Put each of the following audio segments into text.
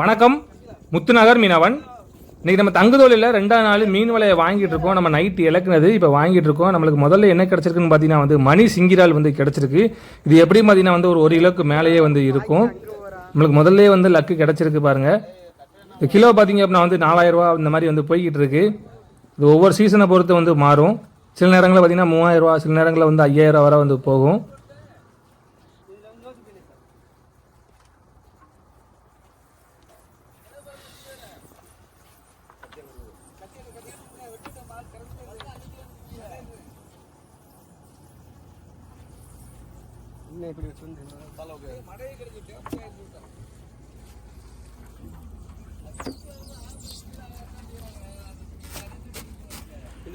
வணக்கம். முத்துநகர் மீனவன். இன்றைக்கி நம்ம தங்குதோலில் ரெண்டாம் நாள் மீன் வலையை வாங்கிட்டு இருக்கோம். நம்ம நைட்டு இலக்குனது இப்போ வாங்கிட்டு இருக்கோம். நம்மளுக்கு முதல்ல என்ன கிடச்சிருக்குன்னு பார்த்தீங்கன்னா வந்து மணி சிங்கிரால் வந்து கிடச்சிருக்கு. இது எப்படி பார்த்தீங்கன்னா வந்து ஒரு ஒரு கிலோக்கு மேலேயே வந்து இருக்கும். நம்மளுக்கு முதல்ல வந்து லக்கு கிடச்சிருக்கு பாருங்கள் இந்த கிலோ பார்த்தீங்க அப்படின்னா வந்து நாலாயிரம் ரூபா இந்த மாதிரி வந்து போய்கிட்டு இருக்கு. இது ஒவ்வொரு சீசனை பொறுத்து வந்து மாறும். சில நேரங்களில் பார்த்தீங்கன்னா மூவாயிரம் ரூபா சில நேரங்களில் வந்து ஐயாயிரம் வரை வந்து போகும்.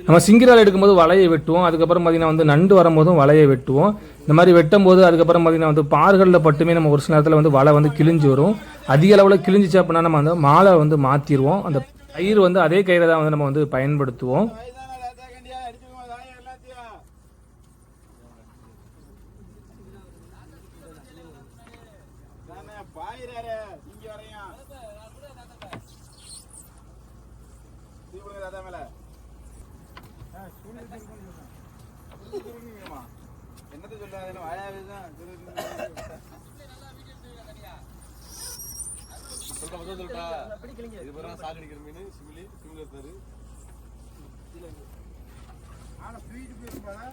நம்ம சிங்கிரால் எடுக்கும்போது வலையை வெட்டுவோம். அதுக்கப்புறம் பார்த்தீங்கன்னா வந்து நண்டு வரும்போதும் வலையை வெட்டுவோம். இந்த மாதிரி வெட்டும் போது அதுக்கப்புறம் பார்த்தீங்கன்னா வந்து பார்களில் பட்டுமே நம்ம ஒரு சில நேரத்தில் வந்து வலை வந்து கிழிஞ்சு வரும். அதிக அளவில் கிழிஞ்சிச்சு அப்படின்னா நம்ம அந்த மாலை வந்து மாற்றிடுவோம் அந்த கயிறு வந்து அதே கயிறை தான் வந்து நம்ம வந்து பயன்படுத்துவோம். தாத்தா மேல என்னத்த வாயாவிதான் சொல்றா முதல் சொல்றா. இது பேரா சால் அடிக்கிற மீன் சிமிலி சிமிலி இருப்பாரு. ஆனா ஸ்வீட் அடிக்கிறது வந்தா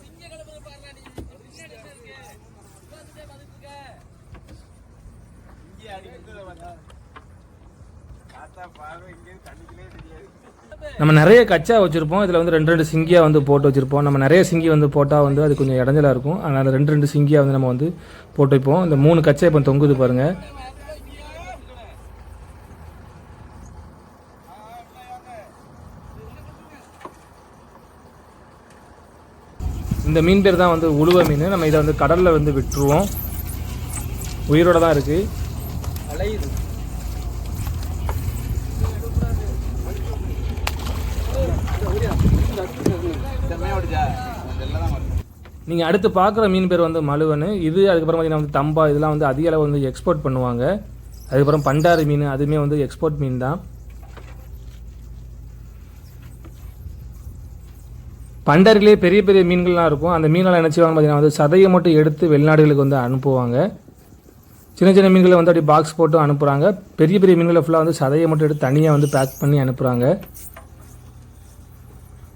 தாத்தா பார்வை இங்கே தெரியாது நம்ம நிறைய கச்சா வச்சுருப்போம். இதில் வந்து ரெண்டு ரெண்டு சிங்கியாக வந்து போட்டு வச்சுருப்போம். நம்ம நிறைய சிங்கி வந்து போட்டால் வந்து அது கொஞ்சம் இடைஞ்சலாக இருக்கும். அதனால் ரெண்டு ரெண்டு சிங்கியாக வந்து நம்ம வந்து போட்டு வைப்போம் இந்த மூணு கச்சா இப்போ தொங்குது பாருங்கள் இந்த மீன் பேர் தான் வந்து உழுவ மீன். நம்ம இதை வந்து கடலில் வந்து விட்டுருவோம். உயிரோட தான் இருக்குது அலையுது. நீங்கள் அடுத்து பார்க்குற மீன் பேர் வந்து மலுவனு இது அதுக்கப்புறம் பார்த்தீங்கன்னா வந்து தம்பா இதெல்லாம் வந்து அதிக அளவு வந்து எக்ஸ்போர்ட் பண்ணுவாங்க. அதுக்கப்புறம் பண்டாரி மீன் அதுவுமே வந்து எக்ஸ்போர்ட் மீன் தான். பண்டாரிலே பெரிய பெரிய மீன்கள்லாம் இருக்கும். அந்த மீனெல்லாம் என்ன செய்வாங்க பார்த்தீங்கன்னா வந்து சதையை மட்டும் எடுத்து வெளிநாடுகளுக்கு வந்து அனுப்புவாங்க. சின்ன சின்ன மீன்களை வந்து அப்படியே பாக்ஸ் போட்டு அனுப்புகிறாங்க பெரிய பெரிய மீன்களை ஃபுல்லாக வந்து சதையை மட்டும் எடுத்து தனியாக வந்து பேக் பண்ணி அனுப்புகிறாங்க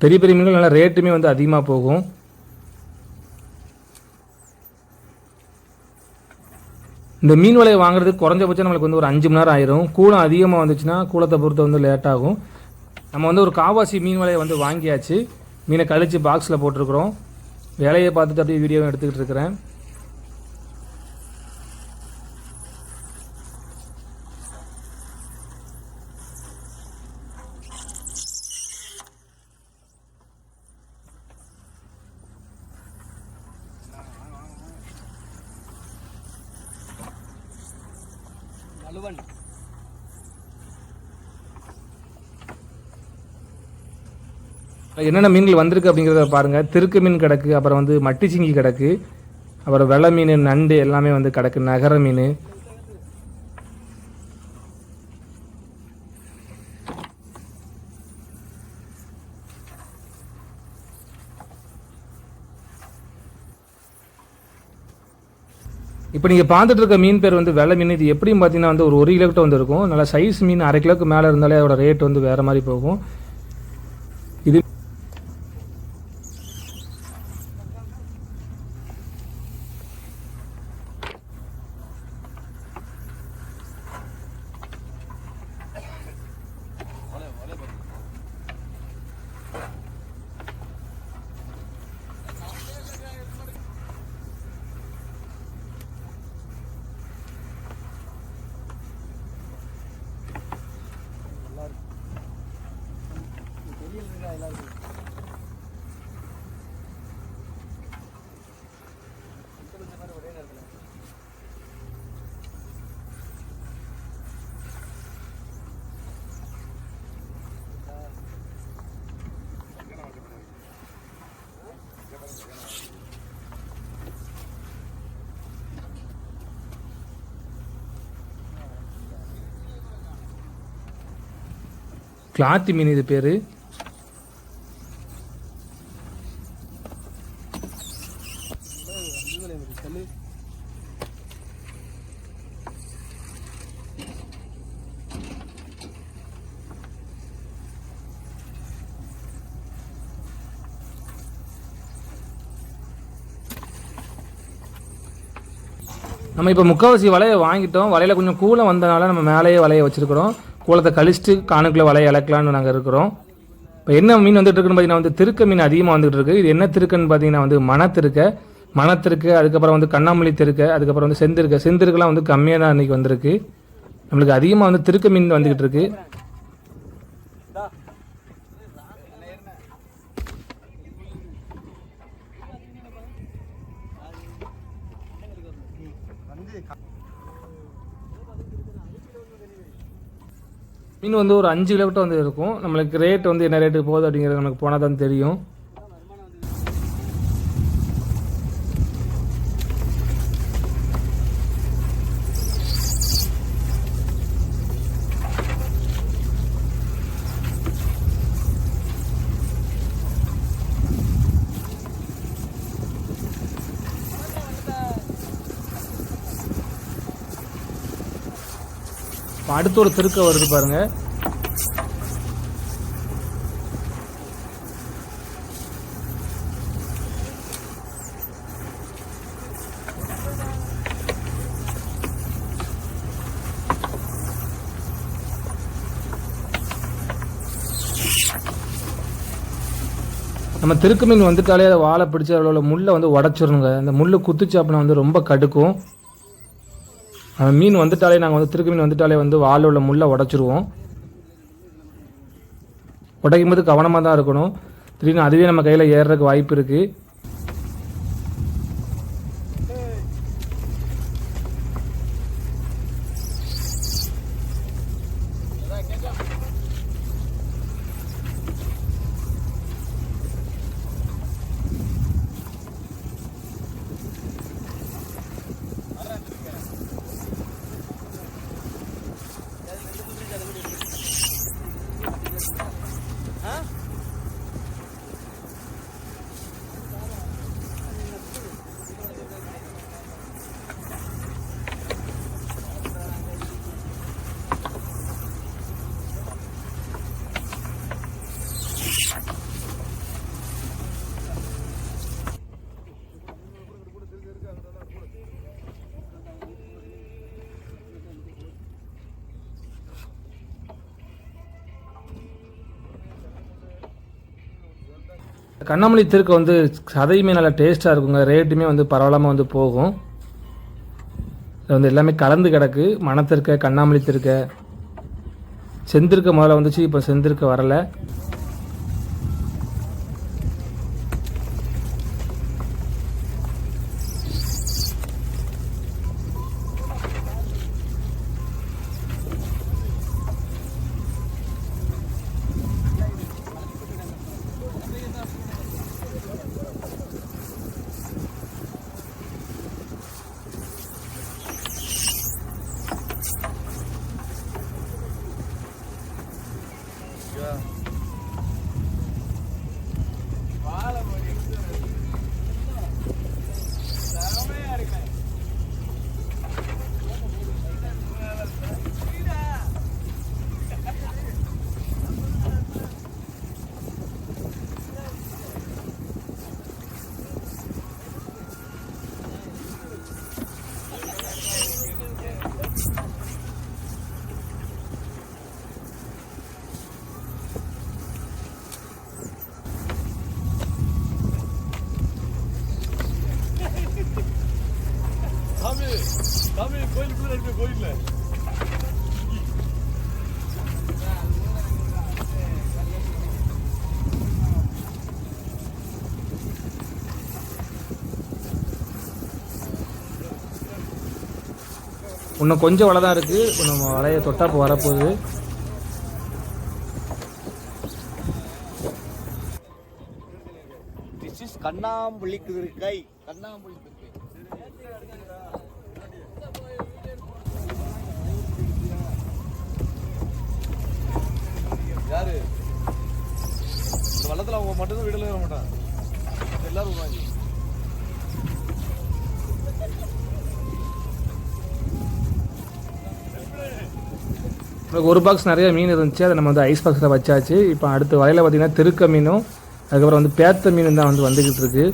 பெரிய பெரிய மீன்கள் நல்லா ரேட்டுமே வந்து அதிகமாக போகும். இந்த மீன் வலையை வாங்குறதுக்கு குறைஞ்சபட்சம் நம்மளுக்கு வந்து ஒரு அஞ்சு மணி நேரம் ஆயிரும். கூலம் அதிகமாக வந்துச்சுன்னா கூலத்தை பொறுத்து வந்து லேட் ஆகும். நம்ம வந்து ஒரு காவாசி மீன் வலையை வந்து வாங்கியாச்சு. மீனை கழித்து பாக்ஸில் போட்டிருக்கிறோம். வேலையை பார்த்துட்டு அப்படியே வீடியோ எடுத்துக்கிட்டு இருக்கிறேன். அலுவன் என்னென்ன மீன்கள் வந்திருக்கு அப்படிங்கிறத பாருங்கள் திருக்கு மீன் கிடக்கு அப்புறம் வந்து மட்டிச்சிங்கி கிடக்கு அப்புறம் வெள்ளை மீன் நண்டு எல்லாமே வந்து கிடக்கு நகர மீன். இப்போ நீங்கள் பார்த்துட்டு இருக்க மீன் பேர் வந்து வெள்ளை மீன் இது எப்படியும் பார்த்தீங்கன்னா வந்து ஒரு ஒரு கிலோ வந்து இருக்கும் நல்லா சைஸ் மீன் அரை கிலோக்கு மேலே இருந்தாலே அதோட ரேட் வந்து வேறு மாதிரி போகும். கிளாத்தி மீன் இது பேர். நம்ம இப்போ முக்கால்வாசி வலையை வாங்கிட்டோம். வலையில் கொஞ்சம் கூலம் வந்தனால நம்ம மேலேயே வலையை வச்சுருக்கிறோம். கூலத்தை கழிச்சிட்டு காணுக்குள்ளே வலையை இழக்கலான்னு நாங்கள் இருக்கிறோம். இப்போ என்ன மீன் வந்துட்டு இருக்குன்னு பார்த்தீங்கன்னா வந்து திருக்க மீன் அதிகமாக வந்துட்டு இருக்கு. இது என்ன திருக்குன்னு பார்த்தீங்கன்னா வந்து மணத்திருக்க. மணத்திருக்கு அதுக்கப்புறம் வந்து கண்ணாமொழி திருக்க அதுக்கப்புறம் வந்து செந்திருக்க. செந்திருக்கெலாம் வந்து கம்மியாக தான் அன்றைக்கி வந்திருக்கு. நம்மளுக்கு அதிகமாக வந்து திருக்க மீன் வந்துக்கிட்டு இருக்குது மீன் வந்து ஒரு அஞ்சு கிலோ கிட்ட வந்து இருக்கும். நம்மளுக்கு ரேட் வந்து என்ன ரேட்டு போகுது அப்படிங்கிறது நமக்கு போனால் தான் தெரியும். இப்போ அடுத்து ஒரு திருக்க வருது பாருங்க. நம்ம திருக்குமீன் வந்துட்டாலே அதை வாழை பிடிச்சி அதில் உள்ள முள்ளை வந்து உடச்சிருங்க அந்த முள்ளு குத்துச்சு அப்படின்னா வந்து ரொம்ப கடுக்கும். மீன் வந்துட்டாலே நாங்கள் வந்து திருக்கு மீன் வந்துட்டாலே வந்து வாலில் உள்ள முள்ளை உடச்சிருவோம். உடைக்கும் போது கவனமாக தான் இருக்கணும். திடீர்னு அதுவே நம்ம கையில் ஏறுறதுக்கு வாய்ப்பு இருக்குது கண்ணாமல்லி திருக்க வந்து சதையுமே நல்லா டேஸ்ட்டாக இருக்குங்க. ரேட்டுமே வந்து பரவலாமல் வந்து போகும். இது வந்து எல்லாமே கலந்து கிடக்கு. மணத்திருக்க கண்ணாமல்லி திருக்க. செந்திருக்க முதல்ல வந்துச்சு இப்போ செந்திருக்க வரலை. கோயில்ல. இன்னும் கொஞ்சம் வலை தான் இருக்குது நம்ம வலையை தொட்டா இப்போ வரப்போகுது. திஸ் இஸ் கண்ணாம்புள்ளிக்கு இருக்கை கண்ணாம்புள்ளிக்கு யாரு ஆம்பளை அவங்க மட்டும்தான் வீடுல வர மாட்டான் எல்லாரும் வருவாங்க ஒரு பாக்ஸ் நிறைய மீன் இருந்துச்சு. அதை நம்ம வந்து ஐஸ் பாக்ஸில் வச்சாச்சு. இப்போ அடுத்த வலையில் பார்த்தீங்கன்னா திருக்க மீனும் அதுக்கப்புறம் வந்து பேத்த மீனும் தான் வந்து வந்துக்கிட்டு இருக்கு.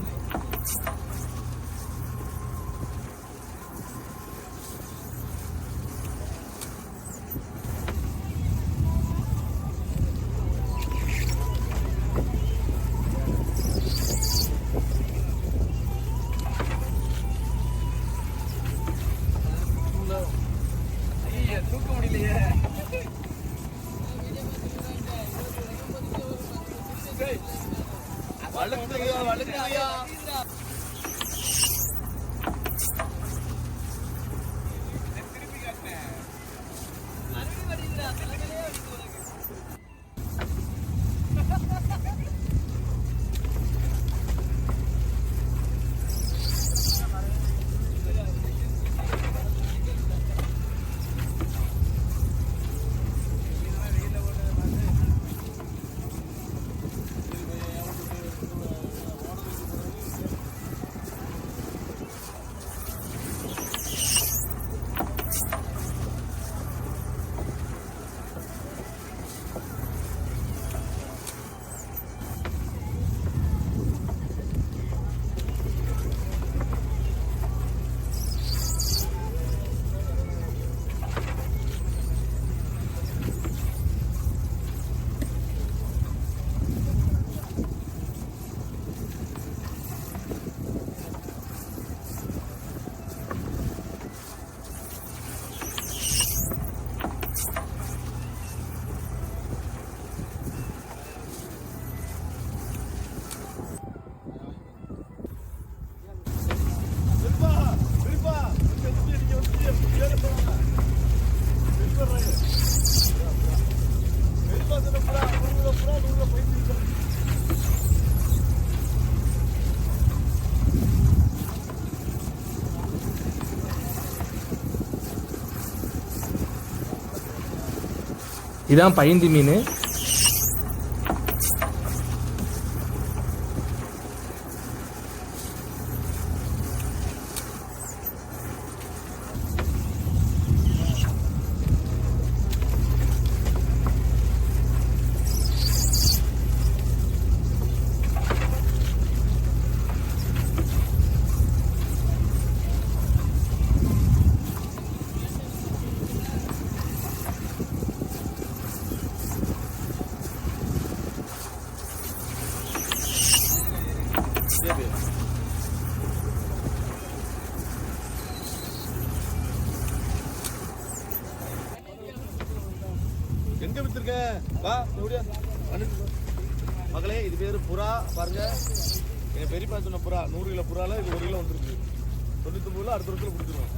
இதான் பயந்தி மீன். சரி எங்க வித்துருக்க? வா எப்படியா மகளே இது பேர் புறா. பாருங்க. என் பெரியப்பா சொன்ன புறா நூறு கிலோ புறால இது ஒரு கிலோ வந்துருக்கு. தொண்ணூத்தொம்பதுல அடுத்த வருஷத்துல கொடுத்துருவோம்.